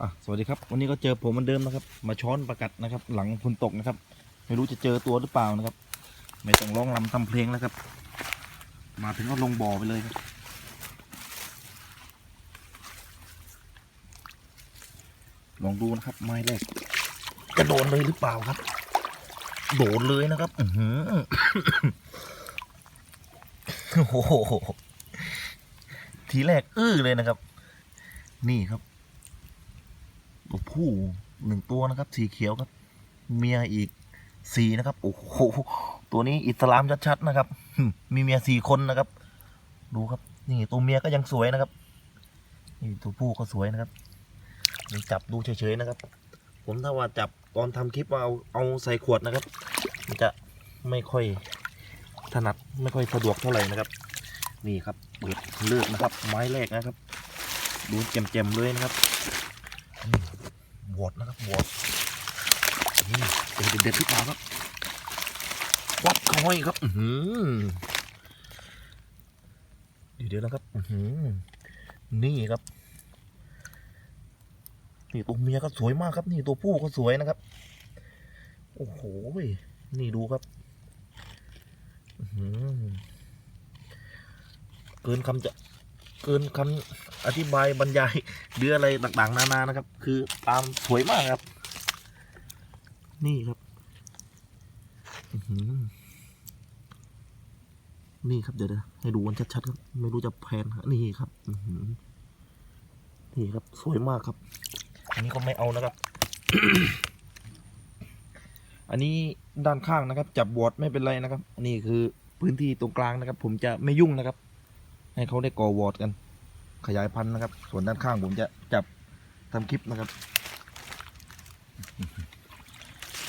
อะสวัสดีครับ วันนี้ก็เจอผมเหมือนเดิมนะครับ มาช้อนประกัดนะครับ หลังฝนตกนะครับ ไม่รู้จะเจอตัวหรือเปล่านะครับ ไม่ต้องร้องรำทำเพลงแล้วครับ มาถึงก็ลงบ่อไปเลยครับลองดูนะครับ ไม้แรกจะโดนเลยหรือเปล่าครับ โดนเลยนะครับ อือโอ้โหทีแรกอื้อเลยนะครับ นี่ครับ ตัวผู้หนึ่งตัวนะครับ สีเขียวครับ เมียอีกสี่นะครับ โอ้โห ตัวนี้อิสลามชัดๆนะครับ มีเมียสี่คนนะครับ ดูครับ นี่ตัวเมียก็ยังสวยนะครับ นี่ตัวผู้ก็สวยนะครับนี่จับดูเฉยๆนะครับ ผมถ้าว่าจับตอนทำคลิปว่าเอาเอาใส่ขวดนะครับ มันจะไม่ค่อยถนัดไม่ค่อยสะดวกเท่าไหร่นะครับ นี่ครับเปิดเลือกนะครับ ไม้แรกนะครับ ดูเจ็มๆเลยนะครับ วอดนะครับวอดนี่เป็นเด็ดๆที่ปลาครับวัดคอยครับ อืเดี๋ยวๆนะครับ อืนี่ครับ นี่ตัวเมียก็สวยมากครับ นี่ตัวผู้ก็สวยนะครับ โอ้โหนี่ดูครับอื้อหือเกินคำจะ เกินคำ อธิบายบรรยายหรืออะไรต่างๆ นานานะครับ คือตามสวยมากครับ นี่ครับนี่ครับเดี๋ยวๆให้ดูกันชัดๆครับ ไม่รู้จะแพนนี่ครับนี่ครับ สวยมากครับ อันนี้ก็ไม่เอานะครับ อันนี้ด้านข้างนะครับ จับบอดไม่เป็นไรนะครับนนี้คือพื้นที่ตรงกลางนะครับ ผมจะไม่ยุ่งนะครับ ให้เขาได้ก่อวอดกัน ขยายพันธุ์นะครับ ส่วนด้านข้างผมจะจับทำคลิปนะครับ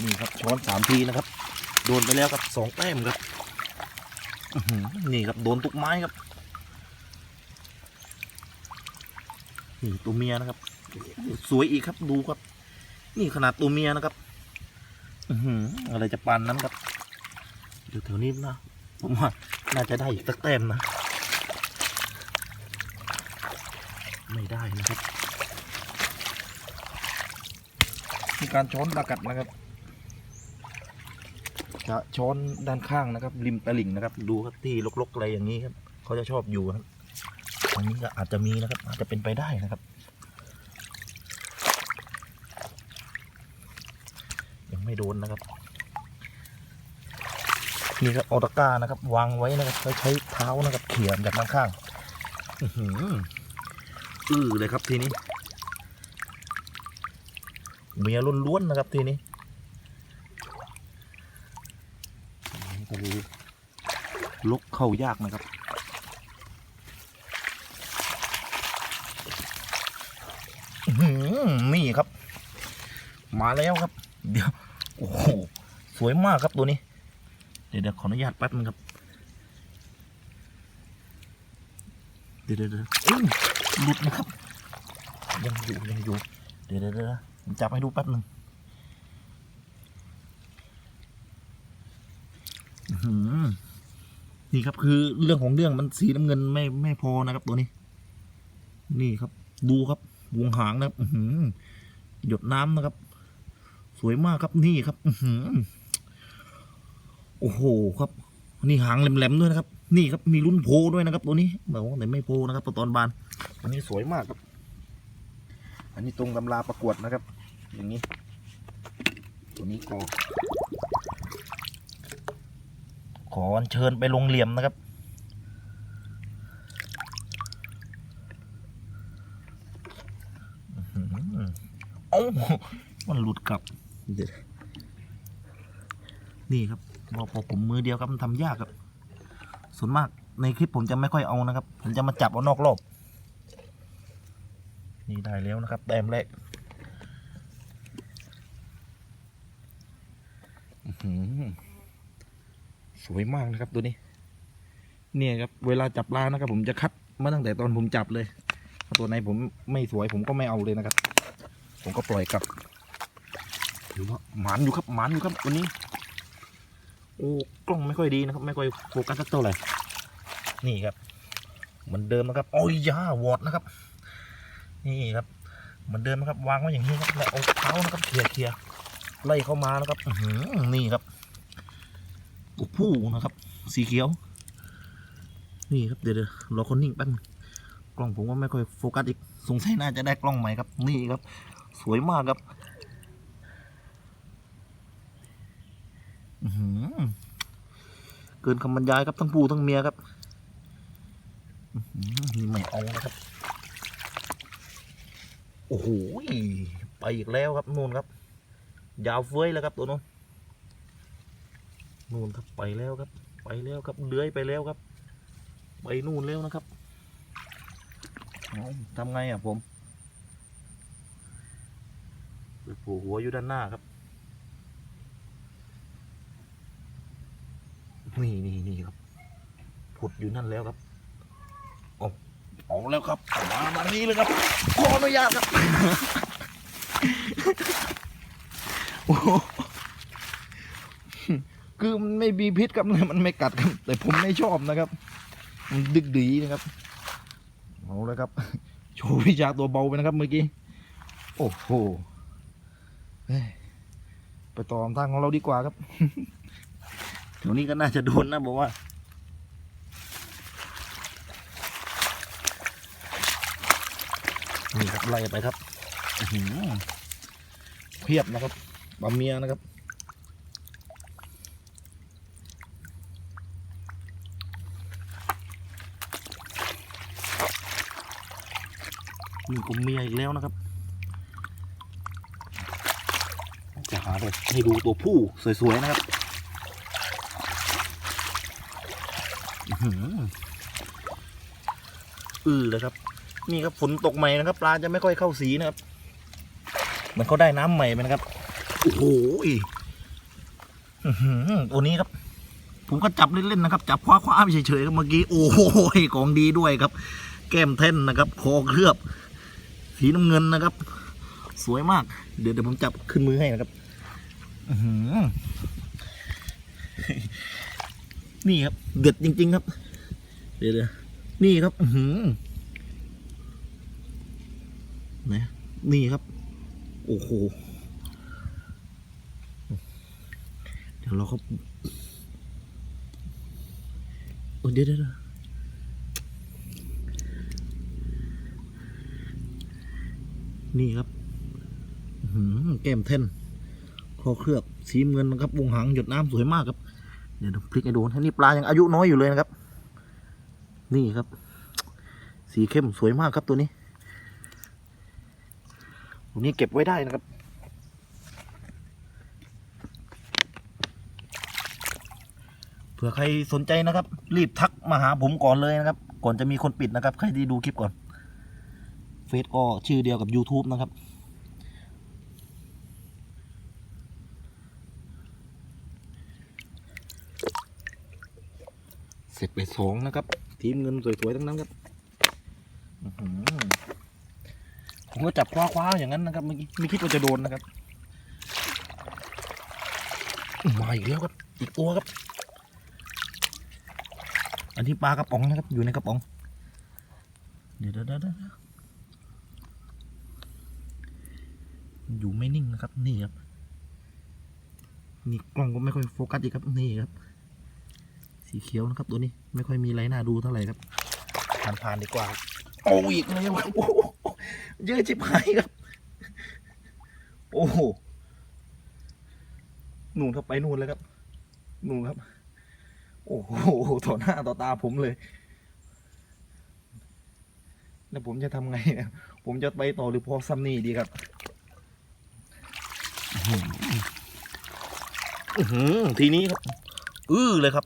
นี่ครับช้อนสามทีนะครับ โดนไปแล้วครับสองแต้มครับนี่ครับโดนทุกไม้ครับนี่ตัวเมียนะครับ สวยอีกครับดูครับ นี่ขนาดตัวเมียนะครับอือหืออะไรจะปานนั้นครับเดี๋ยวแถวนี้นะผมว่าน่าจะได้อีกสักแต้มนะ ไม่ได้นะครับ มีการช้อนประกัดนะครับ จะช้อนด้านข้างนะครับ ริมตลิ่งนะครับ ดูครับที่ลกๆอะไรอย่างนี้ครับเขาจะชอบอยู่ครับอันนี้ก็อาจจะมีนะครับ อาจจะเป็นไปได้นะครับยังไม่โดนนะครับนี่ครับออตก้านะครับ วางไว้นะครับแล้วใช้เท้านะครับเขี่ยจากด้านข้าง อื อหืออื้อเลยครับทีนี้ เมียล้วนๆนะครับทีนี้ก็คือลกเข้ายากนะครับ นี่ครับ มาแล้วครับ เดี๋ยว โอ้โห สวยมากครับตัวนี้ เดี๋ยวเดี๋ยวขออนุญาตแป๊บนึงครับ เดี๋ยวเดี๋ยว หลุดนะครับ ยังอยู่ยังอยู่เดี๋ยวเดี๋ยวเดี๋ยวจับให้ดูแป๊บหนึ่งนี่ครับคือเรื่องของเรื่องมันสีน้ำเงินไม่ไม่พอนะครับตัวนี้ นี่ครับ ดูครับวงหางนะครับหยดน้ำนะครับ สวยมากครับนี่ครับออืโอ้โหครับ นี่หางแหลมๆด้วยนะครับ นี่ครับมีรุ่นโพด้วยนะครับ ตัวนี้บอกว่าแต่ไม่โพนะครับตอนบาน อันนี้สวยมากครับ อันนี้ตรงตำราประกวดนะครับ อย่างนี้ ตัวนี้ก็ขอเชิญไปลงเหลี่ยมนะครับอ๋อหือเอ้ามันหลุดกลับ นี่ครับพอพอผมมือเดียวครับมันทำยากครับ ส่วนมากในคลิปผมจะไม่ค่อยเอานะครับ ผมจะมาจับเอานอกรอบ ได้แล้วนะครับ แต้มแรกสวยมากนะครับตัวนี้ เนี่ยครับ เวลาจับปลานะครับ ผมจะคัดมาตั้งแต่ตอนผมจับเลย ตัวไหนผมไม่สวยผมก็ไม่เอาเลยนะครับ ผมก็ปล่อยกลับถือว่าหมานอยู่ครับหมานอยู่ครับวันนี้ โอ้กล้องไม่ค่อยดีนะครับ ไม่ค่อยโฟกัสสักเท่าไหร่นี่ครับ เหมือนเดิมนะครับโอ้ยยาวอดนะครับ นี่ครับเหมือนเดิมครับ วางไว้อย่างนี้ครับแล้วเอาเท้านะครับเคลียร์เคลียร์ไล่เข้ามานะครับอืนี่ครับตัวผู้นะครับ สีเขียว นี่ครับเดี๋ยวเดี๋ยวรอคนนิ่งแป๊บนึงกล้องผมว่าไม่ค่อยโฟกัสอีกสงสัยน่าจะได้กล้องใหม่ครับ นี่ครับ สวยมากครับอื้อหือเกินคำบรรยายครับทั้งผู้ทั้งเมียครับนี่ไม่เอานะครับ โอ้โหไปอีกแล้วครับนู่นครับ ยาวเฟ้ยแล้วครับตัวนู้นนู่นครับไปแล้วครับ ไปแล้วครับเลื้อยไปแล้วครับ ไปนู่นแล้วนะครับเอาทำไงอะผมไปผล่หัวอยู่ด้านหน้าครับ นี่นี่นี่ครับผุดอยู่นั่นแล้วครับ เอาแล้วครับมามานี่เลยครับ ขออนุญาตครับโอ้โหคือมันไม่มีพิษครับมันไม่กัดครับ แต่ผมไม่ชอบนะครับ มันดึกดีนะครับเอาแล้วครับ โชว์วิชาตัวเบาไปนะครับเมื่อกี้ โอ้โหเฮ้ยไปต่อทางของเราดีกว่าครับแถวนี้ก็น่าจะโดนนะบอกว่า นี่ครับไล่ไปครับเพียบนะครับบะเมียนะครับนี่ก็เมียอีกแล้วนะครับ จะหาแบบให้ดูตัวผู้สวย ๆ นะครับอื้อหืออือเลยครับ นี่ครับฝนตกใหม่นะครับ ปลาจะไม่ค่อยเข้าสีนะครับเหมันเขาได้น้ำใหม่ไปนะครับโอ้โหอือหือตัวนี้ครับ ผมก็จับเล่นๆนะครับ จับคว้าๆไปเฉยๆเมื่อกี้โอ้โหของดีด้วยครับ แก้มแท่นนะครับ คอเคลือบ สีน้ำเงินนะครับ สวยมาก เดี๋ยวเดี๋ยวผมจับขึ้นมือให้นะครับอือหือนี่ครับ เด็ดจริง ๆ ครับ เดี๋ยวเดี๋ยวนี่ครับ อื้อหือ นะนี่ครับ โอ้โห เดี๋ยวเราเขาโอ้เดี๋ยวเดี๋ยวนี่ครับหือแก้มเท่นคอเคลือบสีเงินนะครับวงหางหยดน้ำสวยมากครับ เดี๋ยวพลิกให้ดูนี่ปลายังอายุน้อยอยู่เลยนะครับ นี่ครับ สีเข้มสวยมากครับตัวนี้ ตัวนี้เก็บไว้ได้นะครับ เผื่อใครสนใจนะครับ รีบทักมาหาผมก่อนเลยนะครับ ก่อนจะมีคนปิดนะครับ ใครที่ดูคลิปก่อน เฟซก็ชื่อเดียวกับ YouTube นะครับเสร็จไปสองนะครับ ทีมเงินสวยๆทั้งนั้นครับอือหือ ผมก็จับคว้าๆอย่างนั้นนะครับเมื่อกี้ไม่คิดว่าจะโดนนะครับมาอีกแล้วครับอีกตัวครับ อันนี้ปลากระป๋องนะครับ อยู่ในกระป๋องเดี๋ยวเดี๋ยวเดี๋ยวเดี๋ยวอยู่ไม่นิ่งนะครับ นี่ครับนี่กล้องก็ไม่ค่อยโฟกัสอีกครับนี่ครับ สีเขียวนะครับตัวนี้ไม่ค่อยมีไรน่าดูเท่าไหร่ครับผ่านๆดีกว่า โอ้อีกแล้วครับโอ้ เยอะจิบหายครับ โอ้โหนูนครับไปนู่นเลยครับนูนครับ โอ้โหต่อหน้าต่อตาผมเลย แล้วผมจะทำไงเนี่ยผมจะไปต่อหรือพอซัมนี่ดีครับอื้อหืออื้อหือทีนี้ครับ อื้อเลยครับ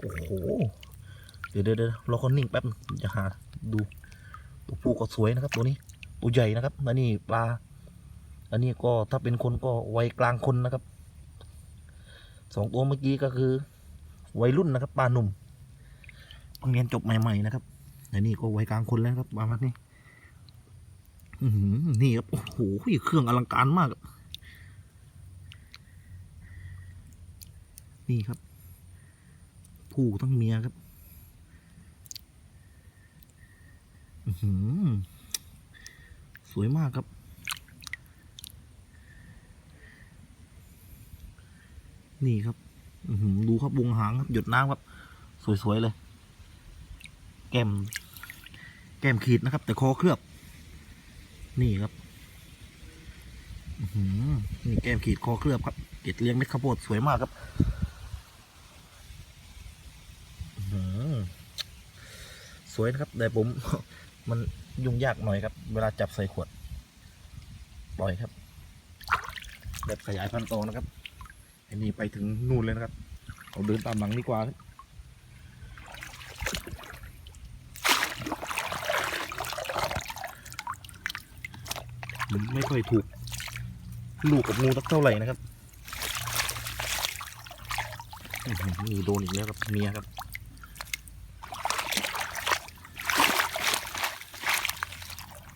โอ้โห เดี๋ยวเดี๋ยวเรอคนนิ่งแป๊บ จะหาดู ตัวผู้ก็สวยนะครับ ตัวนี้ตัวใหญ่นะครับและนี่ปลา อันนี้ก็ถ้าเป็นคนก็วัยกลางคนนะครับสองตัวเมื่อกี้ก็คือ วัยรุ่นนะครับปลาหนุ่มเพิ่งเรียนจบใหม่ๆนะครับแต่นี่ก็วัยกลางคนแล้วครับประมาณนี้นี่ครับโอ้โหเครื่องอลังการมากนี่ครับ ผู้ทั้งเมียครับ อือหือ สวยมากครับ นี่ครับดูครับวงหางครับ หยดน้ำครับ สวย ๆ เลย แก้ม แก้มขีดนะครับ แต่คอเคลือบ นี่ครับนี่แก้มขีดคอเคลือบครับ เกล็ดเลี้ยงเม็ดข้าวโพดสวยมากครับสวยนะครับแต่ผม มันยุ่งยากหน่อยครับ เวลาจับใส่ขวด ปล่อยครับ แบบขยายพันธุ์โตนะครับอันนี้ไปถึงนู่นเลยนะครับเราเดินตามหลังดีกว่าครับมันไม่ค่อยถูก ลูกกับงูสักเท่าไหร่นะครับนี่โดนอีกแล้วครับเมียครับ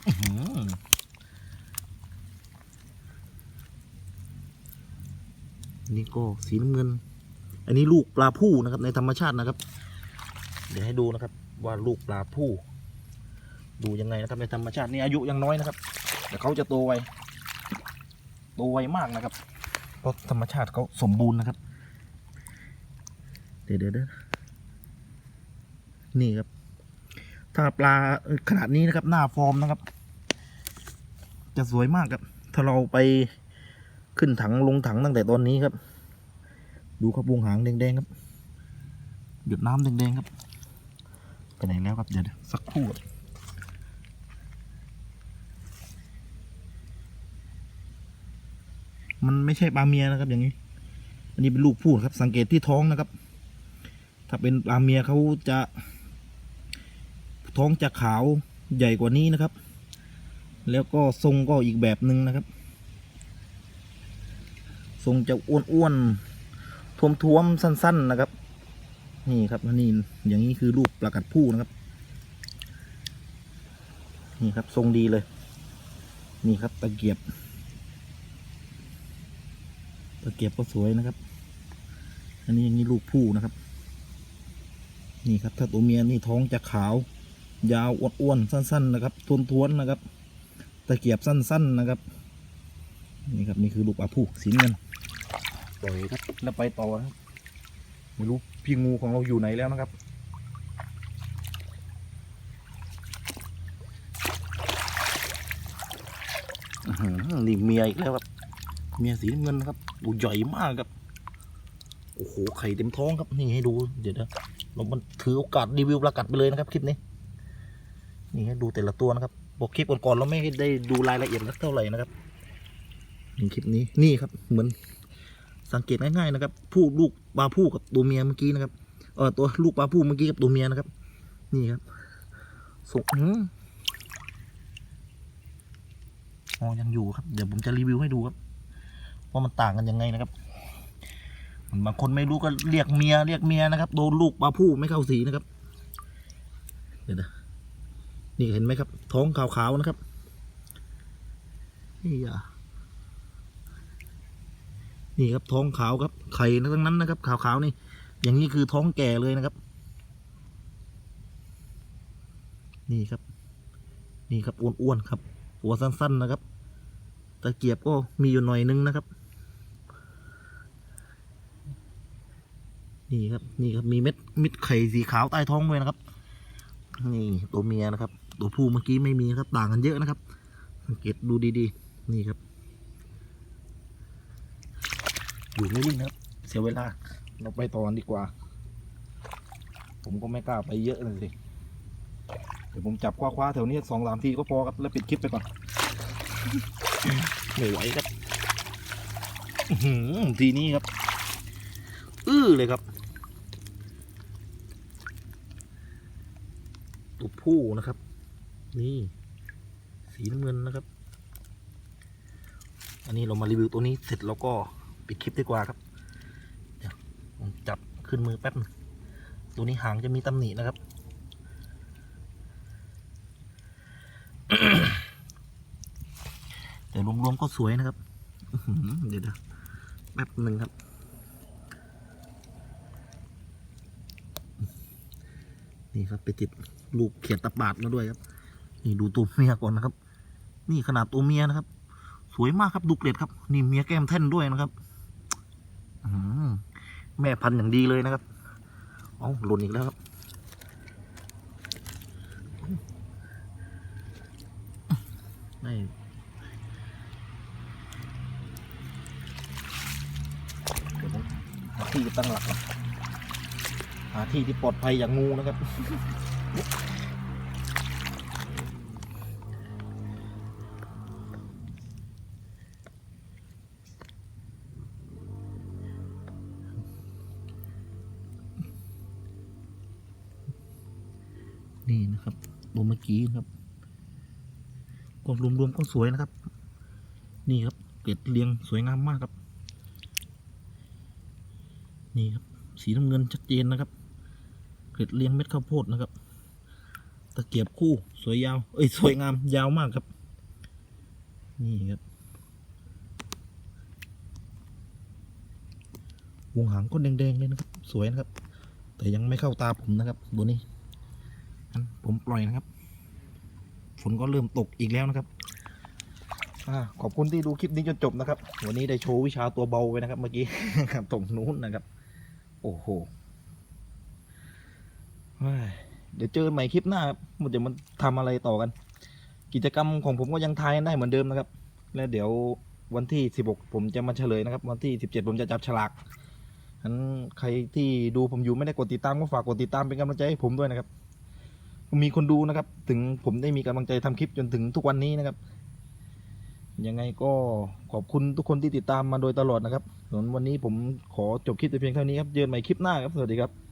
อื้อหือนี่ ก็สีน้ำเงิน อันนี้ลูกปลาผู้นะครับ ในธรรมชาตินะครับ เดี๋ยวให้ดูนะครับ ว่าลูกปลาผู้ ดูยังไงนะครับในธรรมชาตินี่อายุยังน้อยนะครับ แต่เขาจะโตไวโตไวมากนะครับเพราะธรรมชาติเขาสมบูรณ์นะครับ เดี๋ยวเดี๋ยวนี่ครับ ถ้าปลาขนาดนี้นะครับ หน้าฟอร์มนะครับ จะสวยมากครับ ถ้าเราไปขึ้นถังลงถังตั้งแต่ตอนนี้ครับ ดูครับวงหางแดงๆครับ หยดน้ำแดงๆครับ ไปไหนแล้วครับเดี๋ยวเดี๋ยวสักครู่ครับมันไม่ใช่ปลาเมียนะครับ อย่างนี้ อันนี้เป็นลูกพูดครับ สังเกตที่ท้องนะครับ ถ้าเป็นปลาเมียเขาจะ ท้องจะขาวใหญ่กว่านี้นะครับ แล้วก็ทรงก็อีกแบบหนึ่งนะครับ ทรงจะอ้วนๆ ท้วมๆสั้น ๆนะครับ นี่ครับนี่อย่างนี้คือลูกปลากัดผู้นะครับ นี่ครับทรงดีเลย นี่ครับตะเกียบ ตะเกียบก็สวยนะครับ อันนี้อย่างนี้ลูกผู้นะครับ นี่ครับถ้าตัวเมียนี่ท้องจะขาวยาวอ้วนๆสั้น ๆ นะครับทวนๆนะครับ ตะเกียบสั้น ๆนะครับ นี่ครับนี่คือลูกปลาผู้สีเงิน ปล่อยครับแล้วไปต่อนะครับไม่รู้พี่งูของเราอยู่ไหนแล้วนะครับอื้อหือนี่เมียอีกแล้วครับ เมียสีน้ำเงินนะครับดูใหญ่มากครับ โอ้โห ไข่เต็มท้องครับ นี่ให้ดู เดี๋ยวนะเรามันถือโอกาสรีวิวปลากัดไปเลยนะครับ คลิปนี้ นี่ให้ดูแต่ละตัวนะครับ บอกคลิปก่อนๆเราไม่ได้ดูรายละเอียดสักเท่าไหร่นะครับนี่คลิปนี้ นี่ครับ เหมือน สังเกตง่ายๆนะครับ ผู้ลูกปลาผู้กับตัวเมียเมื่อกี้นะครับเออตัวลูกปลาผู้เมื่อกี้กับตัวเมียนะครับ นี่ครับส่งอ๋อยังอยู่ครับ เดี๋ยวผมจะรีวิวให้ดูครับว่ามันต่างกันยังไงนะครับมันบางคนไม่รู้ก็เรียกเมียเรียกเมียนะครับโดนลูกปลาผู้ไม่เข้าสีนะครับเดี๋ยวนะนี่เห็นไหมครับ ท้องขาวๆนะครับนี่อะ นี่ครับท้องขาวครับไข่ทั้งนั้นนะครับ ขาวๆนี่ อย่างนี้คือท้องแก่เลยนะครับ นี่ครับ นี่ครับอ้วนๆครับ หัวสั้นๆนะครับตะเกียบก็มีอยู่หน่อยนึงนะครับ นี่ครับ นี่ครับมีเม็ดเม็ดไข่สีขาวใต้ท้องด้วยนะครับ นี่ตัวเมียนะครับ ตัวผู้เมื่อกี้ไม่มีครับ ต่างกันเยอะนะครับ สังเกตดูดีๆ นี่ครับ อยู่ไม่นิ่งนะครับ เสียเวลา เราไปตอนดีกว่า ผมก็ไม่กล้าไปเยอะเลยสิเดี๋ยวผมจับคว้าๆแถวนี้สองสามทีก็พอครับ แล้วปิดคลิปไปก่อนไม่ไหวครับทีนี้ครับ อื้อเลยครับตัวผู้นะครับ นี่ สีน้ำเงินนะครับ อันนี้เรามารีวิวตัวนี้เสร็จเราก็ ปิดคลิปดีกว่าครับ เดี๋ยวผมจับขึ้นมือแป๊บนึงตัวนี้หางจะมีตำหนินะครับ แต่รวมๆก็สวยนะครับเดี๋ยวแป๊บหนึ่งครับ นี่ครับไปติดลูกเขียนตะปาดมาด้วยครับ นี่ดูตัวเมียก่อนนะครับ นี่ขนาดตัวเมียนะครับ สวยมากครับดูเกล็ดครับ นี่เมียแก้มแท่นด้วยนะครับ แม่พันธุ์อย่างดีเลยนะครับเอาหล่นอีกแล้วครับนี่เดี๋ยวผมหาที่ตั้งหลักหาที่ที่ปลอดภัยอย่างงูนะครับ ก็รวมๆก็สวยนะครับ นี่ครับเกล็ดเรียงสวยงามมากครับ นี่ครับสีน้ำเงินชัดเจนนะครับ เกล็ดเรียงเม็ดข้าวโพดนะครับ ตะเกียบคู่สวยยาว เอ้ยสวยงามยาวมากครับ นี่ครับวงหางก็แดงๆเลยนะครับ สวยนะครับ แต่ยังไม่เข้าตาผมนะครับตัวนี้ผมปล่อยนะครับ ฝนก็เริ่มตกอีกแล้วนะครับอขอบคุณที่ดูคลิปนี้จนจบนะครับ วันนี้ได้โชว์วิชาตัวเบาไปนะครับเมื่อกี้ตรงนู้นนะครับ โอ้โหเดี๋ยวเจอใหม่คลิปหน้าครับมันจะมันทำอะไรต่อกัน กิจกรรมของผมก็ยังทายได้เหมือนเดิมนะครับ แล้วเดี๋ยววันที่ 16 ผมจะมาเฉลยนะครับ วันที่ 17 ผมจะจับฉลากฉะนั้นใครที่ดูผมอยู่ไม่ได้กดติดตามก็ฝากกดติดตามเป็นกำลังใจให้ผมด้วยนะครับ มีคนดูนะครับ ถึงผมได้มีกำลังใจทำคลิปจนถึงทุกวันนี้นะครับ ยังไงก็ขอบคุณทุกคนที่ติดตามมาโดยตลอดนะครับส่วนวันนี้ผมขอจบคลิปแต่เพียงเท่านี้ครับเจอกันใหม่คลิปหน้าครับ สวัสดีครับ